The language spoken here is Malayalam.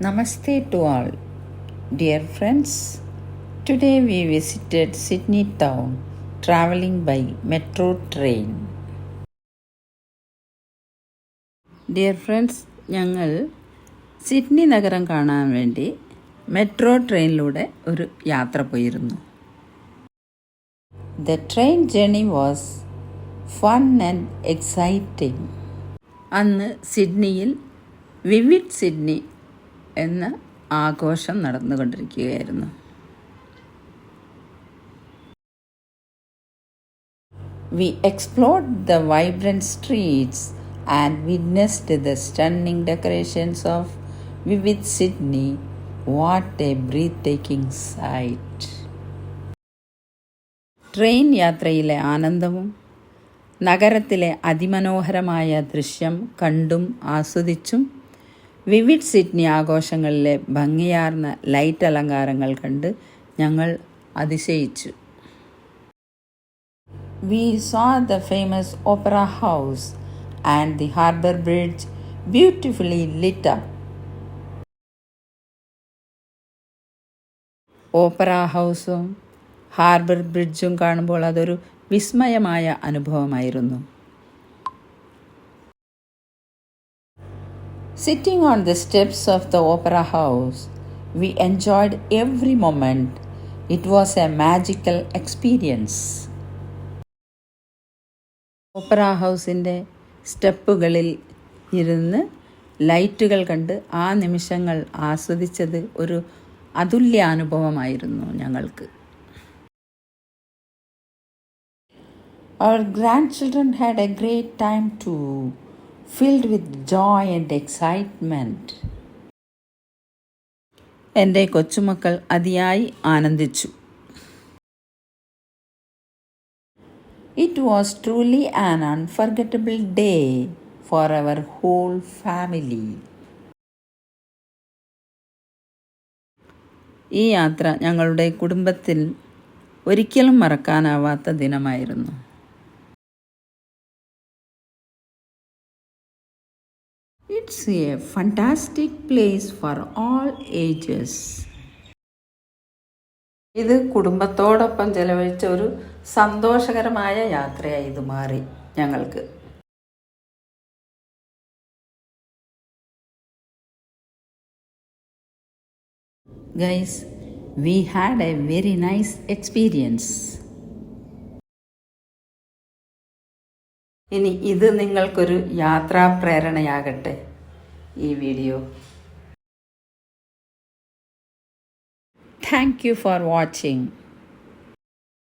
Namaste to all. Dear friends, today we visited Sydney town traveling by metro train. Dear friends ഞങ്ങൾ സിഡ്നി നഗരം കാണാൻ വേണ്ടി മെട്രോ ട്രെയിനിലൂടെ ഒരു യാത്ര പോയിരുന്നു the train journey was fun and exciting അന്ന് സിഡ്നിയിൽ വിവിഡ് സിഡ്നി എന്ന് ആഘോഷം നടന്നുകൊണ്ടിരിക്കുകയായിരുന്നു. We explored the vibrant streets and witnessed the stunning decorations of Vivid Sydney what a breathtaking sight train യാത്രയിലെ ആനന്ദവും നഗരത്തിലെ അതിമനോഹരമായ ദൃശ്യം കണ്ടും ആസ്വദിച്ചും വിവിഡ് സിഡ്നി ആഘോഷങ്ങളിലെ ഭംഗിയാർന്ന ലൈറ്റ് അലങ്കാരങ്ങൾ കണ്ട് ഞങ്ങൾ അതിശയിച്ചു we saw the famous opera House and the Harbour Bridge beautifully up. Opera ഹൗസും harbour ബ്രിഡ്ജും കാണുമ്പോൾ അതൊരു വിസ്മയമായ അനുഭവമായിരുന്നു Sitting on the steps of the Opera House, we enjoyed every moment. It was a magical experience. Opera ഹൗസിന്റെ സ്റ്റെപ്പുകളിൽ ഇരുന്ന് ലൈറ്റുകൾ കണ്ട് ആ നിമിഷങ്ങൾ ആസ്വദിച്ചത് ഒരു അതുല്യ അനുഭവമായിരുന്നു ഞങ്ങൾക്ക് Our grandchildren had a great time too, filled with joy and excitement. എന്റെ കൊച്ചുമക്കൾ അതിയായി ആനന്ദിച്ചു It was truly an unforgettable day for our whole family. ഈ യാത്ര ഞങ്ങളുടെ കുടുംബത്തിൽ ഒരിക്കലും മറക്കാനാവാത്ത ദിനമായിരുന്നു it's a fantastic place for all ages. ഇത് കുടുംബത്തോടൊപ്പം ചെലവഴിച്ച ഒരു സന്തോഷകരമായ യാത്രയായി ഇത് മാറി ഞങ്ങൾക്ക് guys we had a very nice experience ഇനി ഇത് നിങ്ങൾക്കൊരു യാത്രാ പ്രേരണയാകട്ടെ ഈ video thank you for watching.